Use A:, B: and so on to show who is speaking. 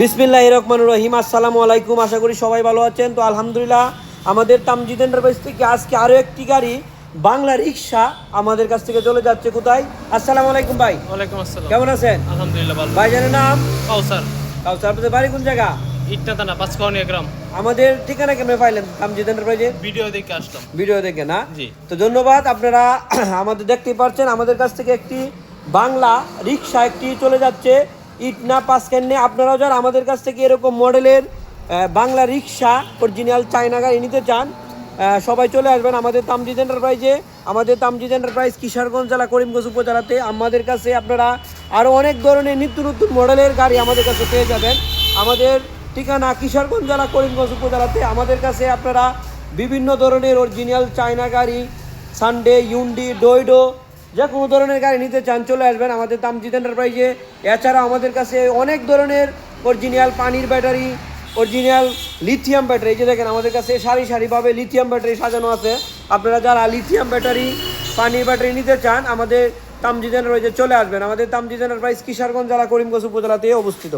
A: বিসমিল্লাহ রহমান রহিম আসসালামু আলাইকুম আশা করি সবাই ভালো আছেন। তো আলহামদুলিল্লাহ আমাদের তামজিদ এন্টারপ্রাইজ থেকে আজকে আরও একটি গাড়ি বাংলা রিক্সা আমাদের কাছ থেকে চলে যাচ্ছে কোথায়? আসসালামু আলাইকুম ভাই।
B: ওয়ালাইকুম আসসালাম।
A: কেমন আছেন?
B: আলহামদুলিল্লাহ ভালো।
A: ভাইজানের নাম?
B: কাউসার।
A: কাউসার আপনাদের বাড়ি কোন জায়গা?
B: ইটনা থানা পাঁচকাউনিয়া গ্রাম।
A: আমাদের ঠিকানা কেমন পাইলেন তামজিদ এন্টারপ্রাইজে
B: ভিডিও দেখে আসলাম।
A: ভিডিও দেখে না?
B: জি।
A: তো ধন্যবাদ আপনারা আমাদের দেখতেই পাচ্ছেন আমাদের কাছ থেকে একটি বাংলা রিক্সা একটি চলে যাচ্ছে। ইটনা পাস কেন্নে আপনারাও যারা আমাদের কাছ থেকে এরকম মডেলের বাংলা রিক্সা অরিজিনাল চায়না গাড়ি নিতে চান সবাই চলে আসবেন আমাদের তামজিদ এন্টারপ্রাইজে আমাদের তামজিদ এন্টারপ্রাইজ কিশোরগঞ্জ জেলা, করিমগঞ্জ উপজেলাতে। আমাদের কাছে আপনারা আরও অনেক ধরনের নিত্য নতুন মডেলের গাড়ি আমাদের কাছে পেয়ে যাবেন। আমাদের ঠিকানা কিশোরগঞ্জ জেলা, করিমগঞ্জ উপজেলাতে। আমাদের কাছে আপনারা বিভিন্ন ধরনের অরিজিনাল চায়না গাড়ি সানডে ইউন্ডি ডোইডো যে কোনো ধরনের গাড়ি নিতে চান, চলে আসবেন আমাদের তামজিদ এন্টারপ্রাইজে এছাড়া আমাদের কাছে অনেক ধরনের অরিজিনাল পানির ব্যাটারি অরিজিনাল লিথিয়াম ব্যাটারি যে দেখেন, আমাদের কাছে সারি সারিভাবে লিথিয়াম ব্যাটারি সাজানো আছে। আপনারা যারা লিথিয়াম ব্যাটারি পানির ব্যাটারি নিতে চান, আমাদের তামজিদ এন্টারপ্রাইজে চলে আসবেন। আমাদের তামজিদ এন্টারপ্রাইজ কিশোরগঞ্জ জেলা, করিমগঞ্জ উপজেলাতে অবস্থিত।